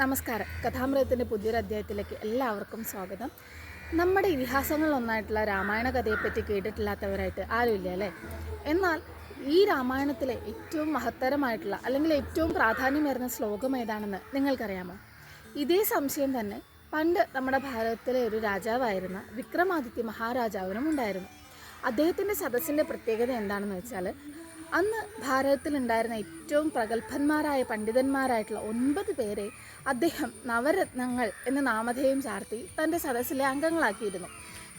നമസ്കാരം. കഥാമൃതത്തിന്റെ പുതിയൊരു അധ്യായത്തിലേക്ക് എല്ലാവർക്കും സ്വാഗതം. നമ്മുടെ ഇതിഹാസങ്ങളിലൊന്നായിട്ടുള്ള രാമായണ കഥയെപ്പറ്റി കേട്ടിട്ടില്ലാത്തവരായിട്ട് ആരുമില്ല അല്ലേ? എന്നാൽ ഈ രാമായണത്തിലെ ഏറ്റവും മഹത്തരമായിട്ടുള്ള അല്ലെങ്കിൽ ഏറ്റവും പ്രാധാന്യമേറുന്ന ശ്ലോകം ഏതാണെന്ന് നിങ്ങൾക്കറിയാമോ? ഇതേ സംശയം തന്നെ പണ്ട് നമ്മുടെ ഭാരതത്തിലെ ഒരു രാജാവായിരുന്ന വിക്രമാദിത്യ മഹാരാജാവിനും ഉണ്ടായിരുന്നു. അദ്ദേഹത്തിന്റെ സദസ്സിന്റെ പ്രത്യേകത എന്താണെന്ന് വെച്ചാൽ അന്ന് ഭാരതത്തിലുണ്ടായിരുന്ന ഏറ്റവും പ്രഗത്ഭന്മാരായ പണ്ഡിതന്മാരായിട്ടുള്ള ഒൻപത് പേരെ അദ്ദേഹം നവരത്നങ്ങൾ എന്ന നാമധേയം ചാർത്തി തന്റെ സദസ്സിലെ അംഗങ്ങളാക്കിയിരുന്നു.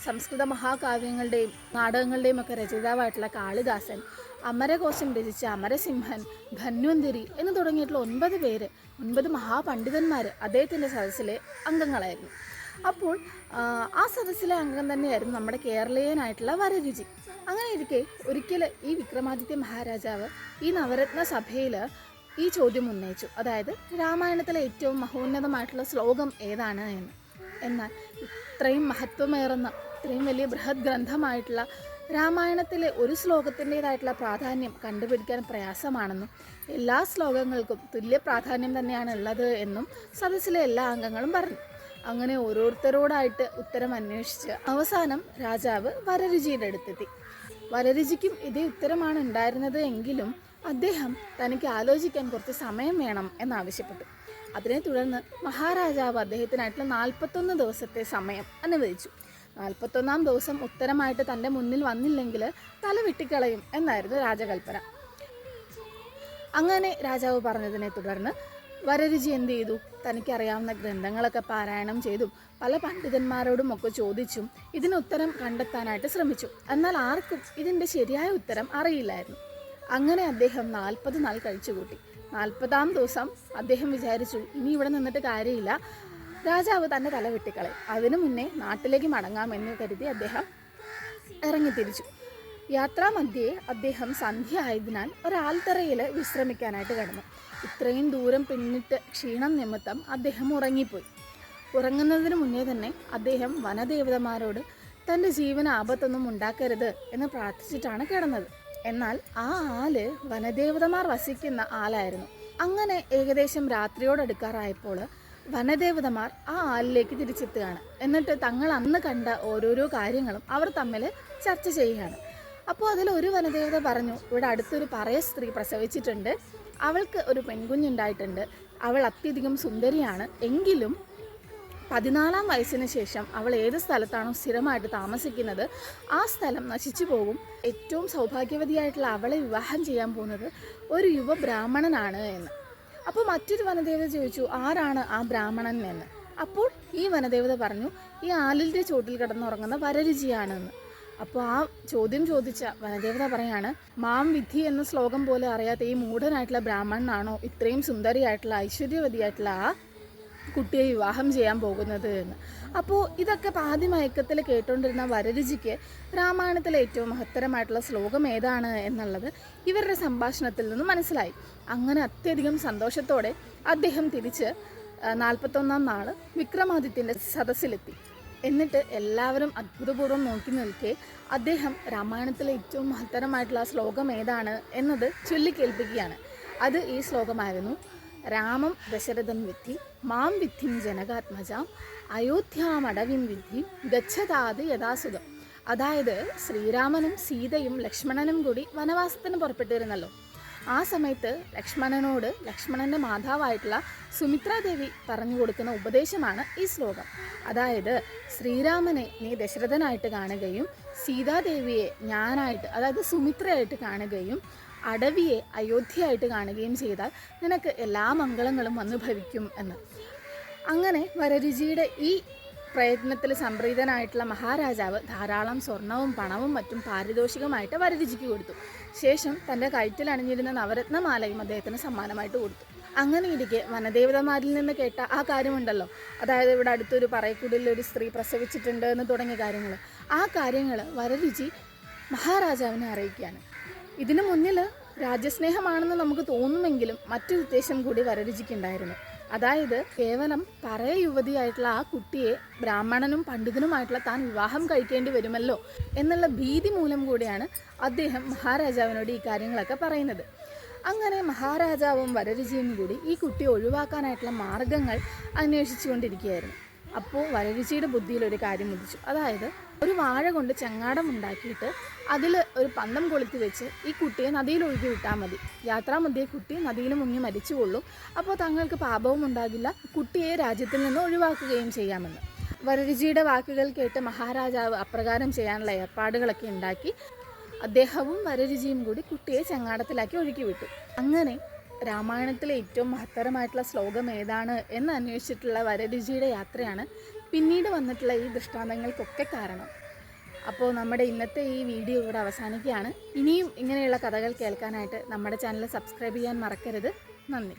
സംസ്കൃത മഹാകാവ്യങ്ങളുടെയും നാടകങ്ങളുടെയും ഒക്കെ രചയിതാവായിട്ടുള്ള കാളിദാസൻ അമരകോശം രചിച്ച അമരസിംഹൻ ധന്വന്തിരി എന്ന് തുടങ്ങിയിട്ടുള്ള ഒൻപത് പേര് ഒൻപത് മഹാപണ്ഡിതന്മാർ അദ്ദേഹത്തിന്റെ സദസ്സിലെ അംഗങ്ങളായിരുന്നു. അപ്പോൾ ആ, സദസ്സിലെ അംഗം തന്നെയായിരുന്നു നമ്മുടെ കേരളീയനായിട്ടുള്ള വരരുചി. അങ്ങനെ ഇരിക്കെ ഒരിക്കൽ ഈ വിക്രമാദിത്യ മഹാരാജാവ് ഈ നവരത്ന സഭയിൽ ഈ ചോദ്യം ഉന്നയിച്ചു. അതായത് രാമായണത്തിലെ ഏറ്റവും മഹോന്നതമായിട്ടുള്ള ശ്ലോകം ഏതാണ് എന്ന്. എന്നാൽ ഇത്രയും മഹത്വമേറുന്ന ഇത്രയും വലിയ ബൃഹത് ഗ്രന്ഥമായിട്ടുള്ള രാമായണത്തിലെ ഒരു ശ്ലോകത്തിന്റെതായിട്ടുള്ള പ്രാധാന്യം കണ്ടുപിടിക്കാൻ പ്രയാസമാണെന്നും എല്ലാ ശ്ലോകങ്ങൾക്കും തുല്യ പ്രാധാന്യം തന്നെയാണ് ഉള്ളത് എന്നും സദസ്സിലെ എല്ലാ അംഗങ്ങളും പറഞ്ഞു. അങ്ങനെ ഓരോരുത്തരോടായിട്ട് ഉത്തരം അന്വേഷിച്ച് അവസാനം രാജാവ് വരരുചിയുടെ അടുത്തെത്തി. വരരുചിക്കും ഇതേ ഉത്തരമാണ് ഉണ്ടായിരുന്നത് എങ്കിലും അദ്ദേഹം തനിക്ക് ആലോചിക്കാൻ കുറച്ച് സമയം വേണം എന്നാവശ്യപ്പെട്ടു. അതിനെ തുടർന്ന് മഹാരാജാവ് അദ്ദേഹത്തിനായിട്ടുള്ള നാൽപ്പത്തൊന്ന് ദിവസത്തെ സമയം അനുവദിച്ചു. നാൽപ്പത്തൊന്നാം ദിവസം ഉത്തരമായിട്ട് തന്റെ മുന്നിൽ വന്നില്ലെങ്കിൽ തല വെട്ടിക്കളയും എന്നായിരുന്നു രാജകൽപ്പന. അങ്ങനെ രാജാവ് പറഞ്ഞതിനെ തുടർന്ന് വരരുചി എന്ത് ചെയ്തു? തനിക്കറിയാവുന്ന ഗ്രന്ഥങ്ങളൊക്കെ പാരായണം ചെയ്തും. പല പണ്ഡിതന്മാരോടും ഒക്കെ ചോദിച്ചും ഇതിന് ഉത്തരം കണ്ടെത്താനായിട്ട് ശ്രമിച്ചു. എന്നാൽ ആർക്കും ഇതിന്റെ ശരിയായ ഉത്തരം അറിയില്ലായിരുന്നു. അങ്ങനെ അദ്ദേഹം നാൽപ്പത് നാൾ കഴിച്ചു കൂട്ടി നാൽപ്പതാം ദിവസം അദ്ദേഹം വിചാരിച്ചു ഇനി ഇവിടെ നിന്നിട്ട് കാര്യമില്ല. രാജാവ് തന്നെ തല വെട്ടിക്കളയും. അതിനു മുന്നേ നാട്ടിലേക്ക് മടങ്ങാമെന്ന് കരുതി അദ്ദേഹം ഇറങ്ങിത്തിരിച്ചു. യാത്രാമധ്യേ അദ്ദേഹം സന്ധ്യ ആയതിനാൽ ഒരാൽത്തറയിൽ വിശ്രമിക്കാനായിട്ട് കിടന്നു. ഇത്രയും ദൂരം പിന്നിട്ട് ക്ഷീണം നിമിത്തം അദ്ദേഹം ഉറങ്ങിപ്പോയി. ഉറങ്ങുന്നതിന് മുന്നേ തന്നെ അദ്ദേഹം വനദേവതമാരോട് തന്റെ ജീവന് ആപത്തൊന്നും ഉണ്ടാക്കരുത് എന്ന് പ്രാർത്ഥിച്ചിട്ടാണ് കിടന്നത്. എന്നാൽ ആ ആൽ വനദേവതമാർ വസിക്കുന്ന ആലായിരുന്നു. അങ്ങനെ ഏകദേശം രാത്രിയോടടുക്കാറായപ്പോൾ വനദേവതമാർ ആ ആലിലേക്ക് തിരിച്ചെത്തുകയാണ്. എന്നിട്ട് തങ്ങൾ അന്ന് കണ്ട ഓരോരോ കാര്യങ്ങളും അവർ തമ്മിൽ ചർച്ച ചെയ്യുകയാണ്. അപ്പോൾ അതിൽ ഒരു വനദേവത പറഞ്ഞു ഇവിടെ അടുത്തൊരു പറയ സ്ത്രീ പ്രസവിച്ചിട്ടുണ്ട്. അവൾക്ക് ഒരു പെൺകുഞ്ഞുണ്ടായിട്ടുണ്ട്. അവൾ അത്യധികം സുന്ദരിയാണ്. എങ്കിലും പതിനാലാം വയസ്സിന് ശേഷം അവൾ ഏത് സ്ഥലത്താണോ സ്ഥിരമായിട്ട് താമസിക്കുന്നത് ആ സ്ഥലം നശിച്ചു പോകും. ഏറ്റവും സൗഭാഗ്യവതിയായിട്ടുള്ള അവളെ വിവാഹം ചെയ്യാൻ പോകുന്നത് ഒരു യുവ ബ്രാഹ്മണനാണ് എന്ന്. അപ്പോൾ മറ്റൊരു വനദേവത ചോദിച്ചു ആരാണ് ആ ബ്രാഹ്മണൻ എന്ന്? അപ്പോൾ ഈ വനദേവത പറഞ്ഞു ഈ ആലിന്റെ ചോട്ടിൽ കിടന്നുറങ്ങുന്ന വരരുചിയാണെന്ന്. അപ്പോൾ ആ ചോദ്യം ചോദിച്ച വനദേവത പറയാണ് മാം വിധി എന്ന ശ്ലോകം പോലെ അറിയാത്ത ഈ മൂഢനായിട്ടുള്ള ബ്രാഹ്മണനാണോ ഇത്രയും സുന്ദരിയായിട്ടുള്ള ഐശ്വര്യവതിയായിട്ടുള്ള ആ കുട്ടിയെ വിവാഹം ചെയ്യാൻ പോകുന്നത് എന്ന്? അപ്പോൾ ഇതൊക്കെ ആദ്യം മയക്കത്തിൽ കേട്ടുകൊണ്ടിരുന്ന വരരുചിക്ക് രാമായണത്തിലെ ഏറ്റവും മഹത്തരമായിട്ടുള്ള ശ്ലോകം ഏതാണ് എന്നുള്ളത് ഇവരുടെ സംഭാഷണത്തിൽ നിന്ന് മനസ്സിലായി. അങ്ങനെ അത്യധികം സന്തോഷത്തോടെ അദ്ദേഹം തിരിച്ച് നാൽപ്പത്തൊന്നാം നാൾ വിക്രമാദിത്യന്റെ സദസ്സിലെത്തി. എന്നിട്ട് എല്ലാവരും അത്ഭുതപൂർവം നോക്കി നിൽക്കെ അദ്ദേഹം രാമായണത്തിലെ ഏറ്റവും മഹത്തരമായിട്ടുള്ള ശ്ലോകം ഏതാണ് എന്നത് ചൊല്ലിക്കേൽപ്പിക്കുകയാണ്. അത് ഈ ശ്ലോകമായിരുന്നു. രാമം ദശരഥം വിദ്ധി മാം വിദ്ധിം ജനകാത്മജാം അയോധ്യാമടവിം വിദ്ധി ഗച്ഛതാത് യഥാസുഖം. അതായത് ശ്രീരാമനും സീതയും ലക്ഷ്മണനും കൂടി വനവാസത്തിന് പുറപ്പെട്ടിരുന്നല്ലോ. ആ സമയത്ത് ലക്ഷ്മണനോട് ലക്ഷ്മണന്റെ മാതാവായിട്ടുള്ള സുമിത്രാദേവി പറഞ്ഞു കൊടുക്കുന്ന ഉപദേശമാണ് ഈ ശ്ലോകം. അതായത് ശ്രീരാമനെ നീ ദശരഥനായിട്ട് കാണുകയും സീതാദേവിയെ ഞാനായിട്ട് അതായത് സുമിത്രയായിട്ട് കാണുകയും അടവിയെ അയോധ്യയായിട്ട് കാണുകയും ചെയ്താൽ നിനക്ക് എല്ലാ മംഗളങ്ങളും വന്നു ഭവിക്കും എന്ന്. അങ്ങനെ വരരുചിയുടെ ഈ പ്രയത്നത്തിൽ സംപ്രീതനായിട്ടുള്ള മഹാരാജാവ് ധാരാളം സ്വർണവും പണവും മറ്റും പാരിതോഷികമായിട്ട് വരദിജിക്ക് കൊടുത്തു. ശേഷം തന്റെ കയറ്റിൽ അണിഞ്ഞിരുന്ന നവരത്നമാലയും അദ്ദേഹത്തിന് സമ്മാനമായിട്ട് കൊടുത്തു. അങ്ങനെ ഇരിക്കെ വനദേവതമാരിൽ നിന്ന് കേട്ട ആ കാര്യമുണ്ടല്ലോ. അതായത് ഇവിടെ അടുത്തൊരു പറയക്കുടിൽ ഒരു സ്ത്രീ പ്രസവിച്ചിട്ടുണ്ട് എന്ന് തുടങ്ങിയ കാര്യങ്ങൾ. ആ കാര്യങ്ങൾ വരരുചി മഹാരാജാവിനെ അറിയിക്കുകയാണ്. ഇതിനു മുന്നിൽ രാജ്യസ്നേഹമാണെന്ന് നമുക്ക് തോന്നുമെങ്കിലും മറ്റൊരു ഉദ്ദേശം കൂടി വരരുചിക്കുണ്ടായിരുന്നു. അതായത് കേവലം പറയ യുവതിയായിട്ടുള്ള ആ കുട്ടിയെ ബ്രാഹ്മണനും പണ്ഡിതനുമായിട്ടുള്ള താൻ വിവാഹം കഴിക്കേണ്ടി വരുമല്ലോ എന്നുള്ള ഭീതി മൂലം കൂടിയാണ് അദ്ദേഹം മഹാരാജാവിനോട് ഈ കാര്യങ്ങളൊക്കെ പറയുന്നത്. അങ്ങനെ മഹാരാജാവും വരരുചിയും കൂടി ഈ കുട്ടിയെ ഒഴിവാക്കാനായിട്ടുള്ള മാർഗങ്ങൾ അന്വേഷിച്ചുകൊണ്ടിരിക്കുകയായിരുന്നു. അപ്പോൾ വരരുചിയുടെ ബുദ്ധിയിൽ ഒരു കാര്യം ഉദിച്ചു. അതായത് ഒരു വാഴ കൊണ്ട് ചെങ്ങാടം ഉണ്ടാക്കിയിട്ട് അതിൽ ഒരു പന്തം കൊളുത്തി വെച്ച് ഈ കുട്ടിയെ നദിയിൽ ഒഴുകി വിട്ടാൽ മതി. യാത്രാമധ്യേ കുട്ടി നദിയിൽ മുങ്ങി മരിച്ചുകൊള്ളും അപ്പോൾ തങ്ങൾക്ക് പാപവും ഉണ്ടാകില്ല. കുട്ടിയെ രാജ്യത്തിൽ നിന്ന് ഒഴിവാക്കുകയും ചെയ്യാമെന്ന്. വരരുചിയുടെ വാക്കുകൾ കേട്ട് മഹാരാജാവ് അപ്രകാരം ചെയ്യാനുള്ള ഏർപ്പാടുകളൊക്കെ ഉണ്ടാക്കി അദ്ദേഹവും വരരുചിയും കൂടി കുട്ടിയെ ചങ്ങാടത്തിലാക്കി ഒഴുക്കി വിട്ടു. അങ്ങനെ രാമായണത്തിലെ ഏറ്റവും മഹത്തരമായിട്ടുള്ള ശ്ലോകം ഏതാണ് എന്ന് അന്വേഷിച്ചിട്ടുള്ള വരരുചിയുടെ യാത്രയാണ് പിന്നീട് വന്നിട്ടുള്ള ഈ ദൃഷ്ടാന്തങ്ങൾക്കൊക്കെ കാരണം. അപ്പോൾ നമ്മുടെ ഇന്നത്തെ ഈ വീഡിയോ ഇവിടെ അവസാനിക്കുകയാണ്. ഇനിയും ഇങ്ങനെയുള്ള കഥകൾ കേൾക്കാനായിട്ട് നമ്മുടെ ചാനൽ സബ്സ്ക്രൈബ് ചെയ്യാൻ മറക്കരുത്. നന്ദി.